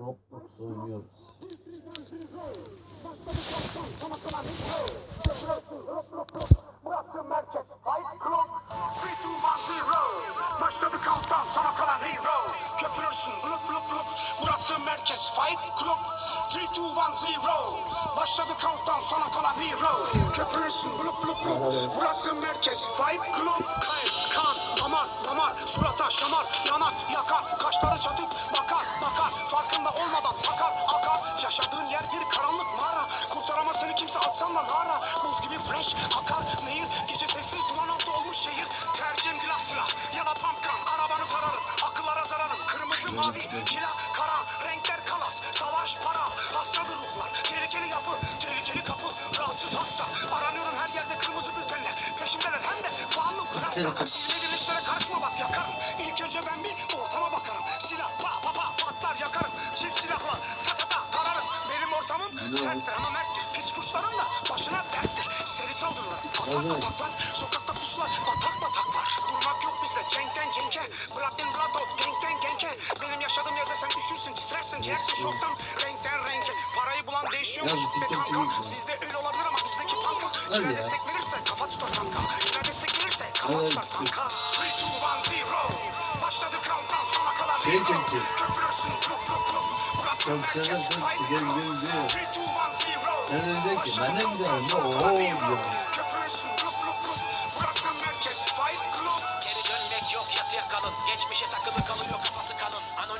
Roblox oynuyoruz. Burası merkez Fight Club. 3, 2, 1, 0 Başladı countdown sana kalan hero Köpürürsün blup blup blup Burası merkez Fight Club. 3, 2, 1, 0 Başladı countdown sana kalan hero Köpürürsün blup blup blup Burası merkez Fight Club. Kan, damar, damar Surata şamar, yanar, yakar Kaşları çatıp fresh akar nehir Gece sessiz duman altı olmuş şehir. Tercihim glass silah ya da pumpgun Arabanı tararım akıllara zararım. Kırmızı mavi kila kara Renkler kalas savaş para. Hastadır ruhlar tehlikeli yapı Tehlikeli kapı. Rahatsız hasta Aranıyorum her yerde kırmızı bültenle Peşimdeler hem de fanlı klasta İlmediğin işlere karışma bak yakarım. İlk önce ben bir ortama bakarım. Silah pa pa pa patlar yakarım. Çift silahla ta ta ta tararım. Benim ortamım serttir ama merttir. Piç kuşların da başına saldırılar atak Evet. ataklar Sokakta pusular batak batak var. Durmak yok bizde. Cenkten cenke blood out genkten genke Benim yaşadığım yerde sen üşürsün titrersin Ciğersin şoktan renkten renke Parayı bulan değişiyormuş. Be kanka? Sizde öyle olabilir ama bizdeki panka Kime destek verirse kafa tutar kanka. Kime destek verirse kafa tutar kanka. 3, 2, 1, 0 Başladı countdown sona kalan Şey. Köpürürsün plup plup plup Burası merkez güzel, çok fight güzel, club güzel, güzel. 3, 2, 1, 0 ben de diyor de giderim. Ooo. Geri dönmek yok yatıya kalın. Geçmişe takılın.